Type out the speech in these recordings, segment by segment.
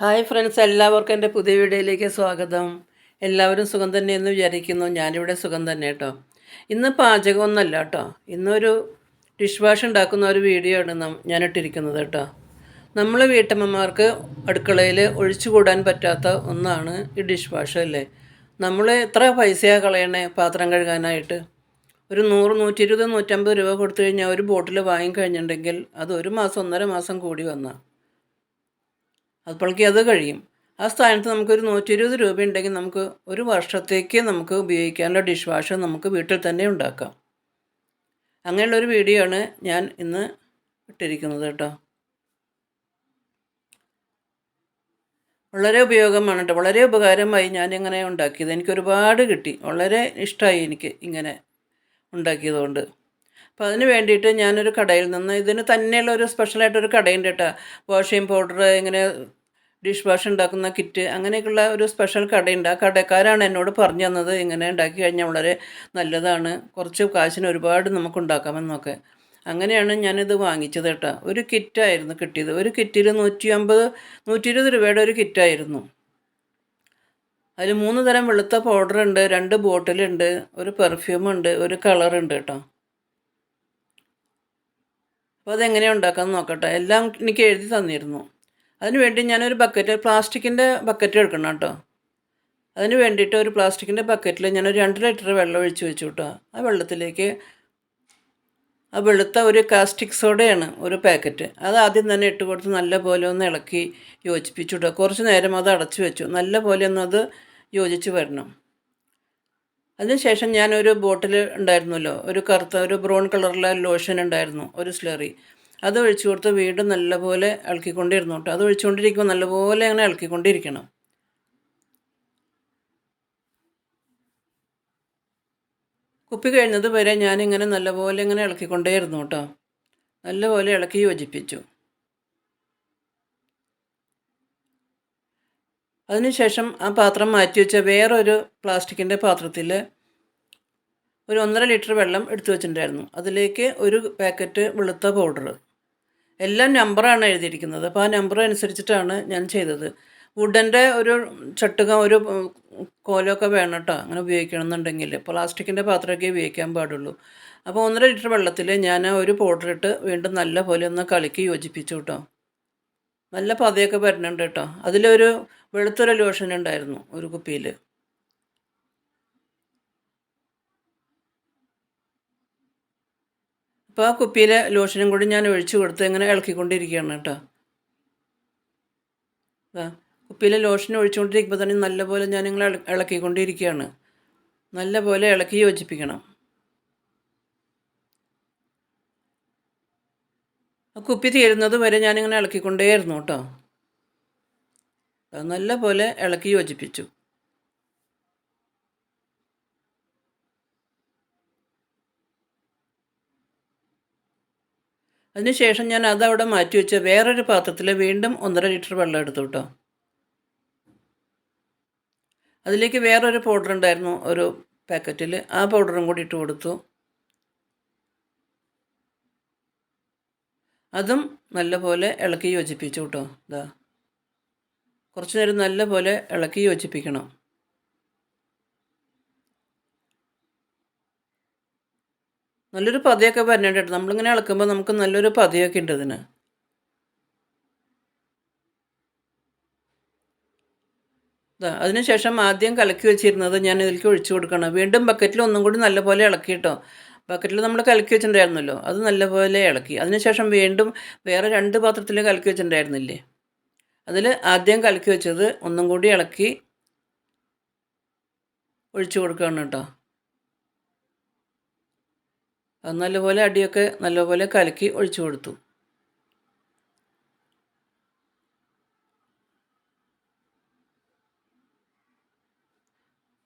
Hi friends എല്ലാവർക്കും എന്റെ പുതിയ വീഡിയോയിലേക്ക് സ്വാഗതം. എല്ലാവരും സുഖം തന്നെ എന്ന് വിചാരിക്കുന്നു. ഞാനിവിടെ സുഖം തന്നെ കേട്ടോ. ഇന്ന് പാചകമൊന്നുമല്ല കേട്ടോ. ഇന്നൊരു ഡിഷ് വാഷ് ഉണ്ടാക്കുന്ന ഒരു വീഡിയോ ആണ് ഞാനിട്ടിരിക്കുന്നത് കേട്ടോ. നമ്മൾ വീട്ടമ്മമാർക്ക് അടുക്കളയിൽ ഒഴിച്ചുകൂടാൻ പറ്റാത്ത ഒന്നാണ് ഈ ഡിഷ് വാഷ് അല്ലേ? നമ്മൾ എത്ര പൈസയാണ് കളയണേ പാത്രം കഴുകാനായിട്ട്? ഒരു നൂറ് നൂറ്റി ഇരുപത് നൂറ്റമ്പത് രൂപ കൊടുത്തു കഴിഞ്ഞാൽ ഒരു ബോട്ടിൽ വാങ്ങിക്കഴിഞ്ഞിട്ടുണ്ടെങ്കിൽ അത് ഒരു മാസം ഒന്നര മാസം കൂടി വന്നാൽ അപ്പോഴേക്ക് അത് കഴിയും. ആ സ്ഥാനത്ത് നമുക്കൊരു നൂറ്റി ഇരുപത് രൂപ ഉണ്ടെങ്കിൽ നമുക്ക് ഒരു വർഷത്തേക്ക് നമുക്ക് ഉപയോഗിക്കാനുള്ള ഡിഷ് വാഷ് നമുക്ക് വീട്ടിൽ തന്നെ ഉണ്ടാക്കാം. അങ്ങനെയുള്ളൊരു വീഡിയോ ആണ് ഞാൻ ഇന്ന് ഇട്ടിരിക്കുന്നത് കേട്ടോ. വളരെ ഉപയോഗമാണ് കേട്ടോ. വളരെ ഉപകാരമായി ഞാൻ ഇങ്ങനെ ഉണ്ടാക്കിയത്. എനിക്ക് ഒരുപാട് കിട്ടി. വളരെ ഇഷ്ടമായി എനിക്ക് ഇങ്ങനെ ഉണ്ടാക്കിയതുകൊണ്ട് അപ്പോൾ അതിന് വേണ്ടിയിട്ട് ഞാനൊരു കടയിൽ നിന്ന് ഇതിന് തന്നെയുള്ള ഒരു സ്പെഷ്യലായിട്ടൊരു കടയുണ്ട് കേട്ടോ. വാഷിംഗ് പൗഡർ ഇങ്ങനെ ഡിഷ് വാഷ് ഉണ്ടാക്കുന്ന കിറ്റ് അങ്ങനെയൊക്കെയുള്ള ഒരു സ്പെഷ്യൽ കടയുണ്ട്. ആ കടക്കാരാണ് എന്നോട് പറഞ്ഞു തന്നത് ഇങ്ങനെ ഉണ്ടാക്കി കഴിഞ്ഞാൽ വളരെ നല്ലതാണ്. കുറച്ച് കാശിന് ഒരുപാട് നമുക്ക് ഉണ്ടാക്കാമെന്നൊക്കെ അങ്ങനെയാണ് ഞാനിത് വാങ്ങിച്ചത് കേട്ടോ. ഒരു കിറ്റായിരുന്നു കിട്ടിയത്. ഒരു കിറ്റിൽ നൂറ്റി അമ്പത് നൂറ്റി ഇരുപത് രൂപയുടെ ഒരു കിറ്റായിരുന്നു. അതിൽ മൂന്ന് തരം വെളുത്ത പൗഡർ ഉണ്ട് രണ്ട് ബോട്ടിലുണ്ട് ഒരു പെർഫ്യൂം ഉണ്ട് ഒരു കളറുണ്ട് കേട്ടോ. അപ്പോൾ അതെങ്ങനെയാണ് ഉണ്ടാക്കാമെന്ന് നോക്കട്ടെ. എല്ലാം എനിക്ക് എഴുതി തന്നിരുന്നു. അതിന് വേണ്ടി ഞാനൊരു ബക്കറ്റ് പ്ലാസ്റ്റിക്കിന്റെ ബക്കറ്റ് എടുക്കണം കേട്ടോ. അതിന് വേണ്ടിയിട്ട് ഒരു പ്ലാസ്റ്റിക്കിന്റെ ബക്കറ്റിൽ ഞാനൊരു രണ്ട് ലിറ്റർ വെള്ളം ഒഴിച്ച് വെച്ചു കേട്ടോ. ആ വെള്ളത്തിലേക്ക് ആ വെളുത്ത ഒരു കാസ്റ്റിക് സോഡയാണ് ഒരു പാക്കറ്റ് അത് ആദ്യം തന്നെ ഇട്ട് കൊടുത്ത് നല്ല പോലെ ഒന്ന് ഇളക്കി യോജിപ്പിച്ചു കേട്ടോ. കുറച്ച് നേരം അത് അടച്ചു വെച്ചു. നല്ല പോലെ ഒന്ന് അത് യോജിച്ച് വരണം. അതിനുശേഷം ഞാനൊരു ബോട്ടിൽ ഉണ്ടായിരുന്നല്ലോ. ഒരു കറുത്ത ഒരു ബ്രൗൺ കളറിലെ ലോഷൻ ഉണ്ടായിരുന്നു. ഒരു സ്ലറി അത് ഒഴിച്ചു കൊടുത്ത് വീണ്ടും നല്ലപോലെ ഇളക്കിക്കൊണ്ടിരുന്നു കേട്ടോ അത് ഒഴിച്ചുകൊണ്ടിരിക്കുമ്പോൾ നല്ലപോലെ അങ്ങനെ ഇളക്കിക്കൊണ്ടിരിക്കണം. കുപ്പി കഴിഞ്ഞത് വരെ ഞാനിങ്ങനെ നല്ലപോലെ ഇങ്ങനെ ഇളക്കിക്കൊണ്ടേയിരുന്നു കേട്ടോ നല്ലപോലെ ഇളക്കി യോജിപ്പിച്ചു. അതിനുശേഷം ആ പാത്രം മാറ്റി വെച്ച വേറൊരു പ്ലാസ്റ്റിക്കിന്റെ പാത്രത്തിൽ ഒരു ഒന്നര ലിറ്റർ വെള്ളം എടുത്തു വെച്ചിട്ടുണ്ടായിരുന്നു. അതിലേക്ക് ഒരു പാക്കറ്റ് വെളുത്ത പൗഡർ എല്ലാം നമ്പറാണ് എഴുതിയിരിക്കുന്നത്. അപ്പോൾ ആ നമ്പർ അനുസരിച്ചിട്ടാണ് ഞാൻ ചെയ്തത്. വുഡന്റെ ഒരു ചട്ടുക ഒരു കോലമൊക്കെ വേണം കേട്ടോ അങ്ങനെ ഉപയോഗിക്കണം എന്നുണ്ടെങ്കിൽ പ്ലാസ്റ്റിക്കിന്റെ പാത്രമൊക്കെ ഉപയോഗിക്കാൻ പാടുള്ളൂ. അപ്പോൾ ഒന്നര ലിറ്റർ വെള്ളത്തിൽ ഞാൻ ഒരു പൗഡർ ഇട്ട് വീണ്ടും നല്ല പോലെ ഒന്ന് കലക്കി യോജിപ്പിച്ചു കേട്ടോ നല്ല പതയൊക്കെ വരുന്നുണ്ട് കേട്ടോ. അതിലൊരു വെളുത്തൊരു ലോഷൻ ഉണ്ടായിരുന്നു ഒരു കുപ്പിയിൽ അപ്പോൾ ആ കുപ്പിയിലെ ലോഷനും കൂടി ഞാൻ ഒഴിച്ചു കൊടുത്ത് ഇങ്ങനെ ഇളക്കിക്കൊണ്ടിരിക്കുകയാണ് കേട്ടോ. കുപ്പിയിലെ ലോഷൻ ഒഴിച്ചുകൊണ്ടിരിക്കുമ്പോൾ തന്നെ നല്ലപോലെ ഞാൻ നിങ്ങൾ ഇള- ഇളക്കിക്കൊണ്ടിരിക്കുകയാണ്. നല്ലപോലെ ഇളക്കി യോജിപ്പിക്കണം. കുപ്പി തീരുന്നത് വരെ ഞാനിങ്ങനെ ഇളക്കിക്കൊണ്ടേയിരുന്നു കേട്ടോ. നല്ലപോലെ ഇളക്കി യോജിപ്പിച്ചു. അതിനുശേഷം ഞാൻ അതവിടെ മാറ്റി വെച്ച് വേറൊരു പാത്രത്തിൽ വീണ്ടും ഒന്നര ലിറ്റർ വെള്ളം എടുത്തു കേട്ടോ അതിലേക്ക് വേറൊരു പൗഡർ ഉണ്ടായിരുന്നു ഒരു പാക്കറ്റിൽ ആ പൗഡറും കൂടി ഇട്ട് കൊടുത്തു. അതും നല്ലപോലെ ഇളക്കി യോജിപ്പിച്ചു കേട്ടോ ഇതാ കുറച്ച് നേരം നല്ലപോലെ ഇളക്കി യോജിപ്പിക്കണം. നല്ലൊരു പതയൊക്കെ വരുന്നുണ്ട് നമ്മളിങ്ങനെ ഇളക്കുമ്പോൾ നമുക്ക് നല്ലൊരു പതിയൊക്കെ ഉണ്ട് ഇതിന്. അതിനുശേഷം ആദ്യം കലക്കി വെച്ചിരുന്നത് ഞാൻ ഇതിലേക്ക് ഒഴിച്ചു കൊടുക്കണം. വീണ്ടും ബക്കറ്റിൽ ഒന്നും കൂടി നല്ലപോലെ ഇളക്കി കേട്ടോ. ബക്കറ്റിൽ നമ്മൾ കലക്കി വെച്ചിട്ടുണ്ടായിരുന്നല്ലോ. അത് നല്ലപോലെ ഇളക്കി. അതിനുശേഷം വീണ്ടും വേറെ രണ്ട് പാത്രത്തിൽ കലക്കി വെച്ചിട്ടുണ്ടായിരുന്നില്ലേ? അതിൽ ആദ്യം കലക്കി വെച്ചത് ഒന്നും കൂടി ഇളക്കി ഒഴിച്ചു കൊടുക്കുകയാണ് കേട്ടോ. അത് നല്ലപോലെ അടിയൊക്കെ നല്ലപോലെ കലക്കി ഒഴിച്ചു കൊടുത്തു.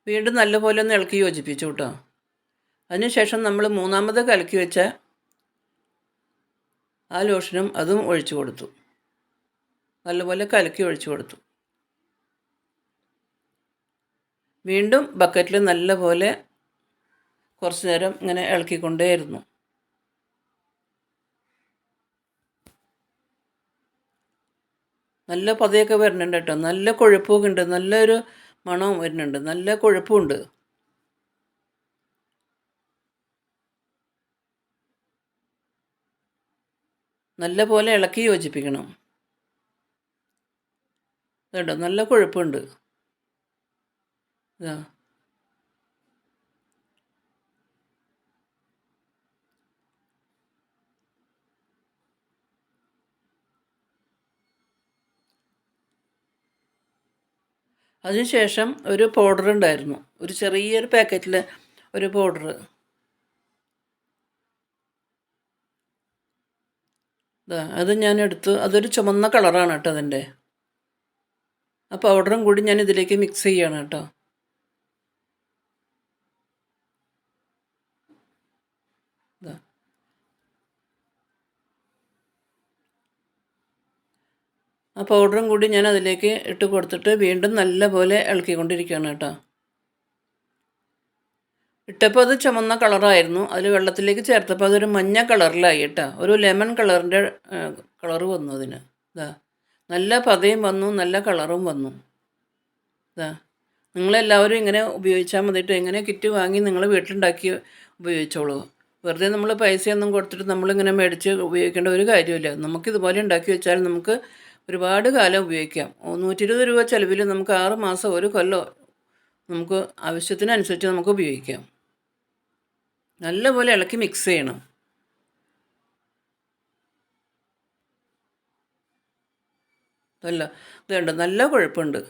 വീണ്ടും നല്ലപോലെ ഒന്ന് ഇളക്കി യോജിപ്പിച്ചു കേട്ടോ. അതിനുശേഷം നമ്മൾ മൂന്നാമത് കലക്കി വെച്ച ആ ലോഷനും അതും ഒഴിച്ചു കൊടുത്തു. നല്ലപോലെ കലക്കി ഒഴിച്ചു കൊടുത്തു. വീണ്ടും ബക്കറ്റിൽ നല്ലപോലെ കുറച്ച് നേരം ഇങ്ങനെ ഇളക്കിക്കൊണ്ടേയിരുന്നു. നല്ല പതയൊക്കെ വരുന്നുണ്ട് കേട്ടോ. നല്ല കൊഴുപ്പൊക്കെ ഉണ്ട്. നല്ലൊരു മണവും വരുന്നുണ്ട്. നല്ല കൊഴുപ്പുണ്ട് നല്ല പോലെ ഇളക്കി യോജിപ്പിക്കണം. കേട്ടോ നല്ല കൊഴുപ്പുണ്ട്. ഇതാ. അതിനുശേഷം ഒരു പൗഡർ ഉണ്ടായിരുന്നു. ഒരു ചെറിയൊരു പാക്കറ്റിൽ ഒരു പൗഡർ അത് ഞാൻ എടുത്തു അതൊരു ചുമന്ന കളറാണ് കേട്ടോ അതിന്റെ. ആ പൗഡറും കൂടി ഞാൻ ഇതിലേക്ക് മിക്സ് ചെയ്യണം കേട്ടോ ഇതാ ആ പൗഡറും കൂടി ഞാൻ അതിലേക്ക് ഇട്ട് കൊടുത്തിട്ട് വീണ്ടും നല്ലപോലെ ഇളക്കിക്കൊണ്ടിരിക്കുകയാണ് കേട്ടോ. ഇട്ടപ്പോൾ അത് ചുമന്ന കളറായിരുന്നു. അതിൽ വെള്ളത്തിലേക്ക് ചേർത്തപ്പോൾ അതൊരു മഞ്ഞ കളറിലായി കേട്ടോ. ഒരു ലെമൺ കളറിന്റെ കളർ വന്നു അതിന്. ഇതാ നല്ല പതയും വന്നു നല്ല കളറും വന്നു. ഇതാ നിങ്ങളെല്ലാവരും ഇങ്ങനെ ഉപയോഗിച്ചാൽ മതിയിട്ട് എങ്ങനെ കിറ്റ് വാങ്ങി നിങ്ങൾ വീട്ടിലുണ്ടാക്കി ഉപയോഗിച്ചോളൂ. വെറുതെ നമ്മൾ പൈസയൊന്നും കൊടുത്തിട്ട് നമ്മളിങ്ങനെ മേടിച്ച് ഉപയോഗിക്കേണ്ട ഒരു കാര്യമില്ല. നമുക്കിതുപോലെ ഉണ്ടാക്കി വെച്ചാൽ നമുക്ക് ഒരുപാട് കാലം ഉപയോഗിക്കാം. നൂറ്റി ഇരുപത് രൂപ ചിലവിൽ നമുക്ക് ആറ് മാസം ഒരു കൊല്ലം നമുക്ക് ആവശ്യത്തിനനുസരിച്ച് നമുക്ക് ഉപയോഗിക്കാം. നല്ലപോലെ ഇളക്കി മിക്സ് ചെയ്യണം. അല്ല ഇതുണ്ട് നല്ല കുഴപ്പമുണ്ട്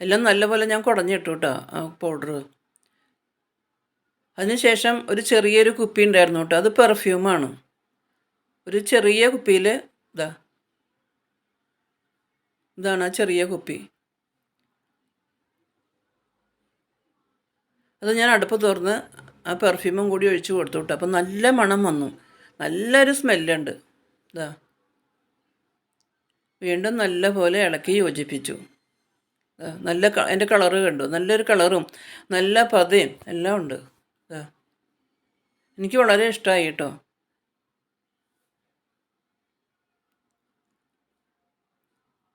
എല്ലാം നല്ലപോലെ ഞാൻ കുടഞ്ഞിട്ടു കേട്ടോ പൗഡർ അതിനുശേഷം ഒരു ചെറിയൊരു കുപ്പി ഉണ്ടായിരുന്നു കേട്ടോ. അത് പെർഫ്യൂമാണ് ഒരു ചെറിയ കുപ്പിയിൽ ഇതാ. ഇതാണ് ആ ചെറിയ കുപ്പി. അത് ഞാൻ അടുപ്പ് തുറന്ന് ആ പെർഫ്യൂമും കൂടി ഒഴിച്ച് കൊടുത്തു വിട്ടു അപ്പം നല്ല മണം വന്നു. നല്ലൊരു സ്മെല്ലുണ്ട് ഇതാ. വീണ്ടും നല്ല പോലെ ഇളക്കി യോജിപ്പിച്ചു. നല്ല എന്റെ കളറ് കണ്ടു. നല്ലൊരു കളറും നല്ല പതയും എല്ലാം ഉണ്ട്. എനിക്ക് വളരെ ഇഷ്ടമായി കേട്ടോ.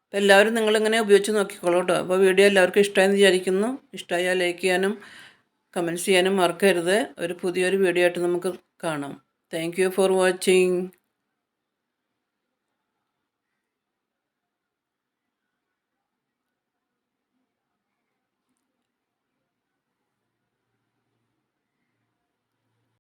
അപ്പോൾ എല്ലാവരും നിങ്ങളിങ്ങനെ ഉപയോഗിച്ച് നോക്കിക്കോളൂ കേട്ടോ. അപ്പോൾ വീഡിയോ എല്ലാവർക്കും ഇഷ്ടമായെന്ന് വിചാരിക്കുന്നു. ഇഷ്ടമായാൽ ലൈക്ക് ചെയ്യാനും കമന്റ്സ് ചെയ്യാനും മറക്കരുത്. ഒരു പുതിയൊരു വീഡിയോ ആയിട്ട് നമുക്ക് കാണാം. Thank you for watching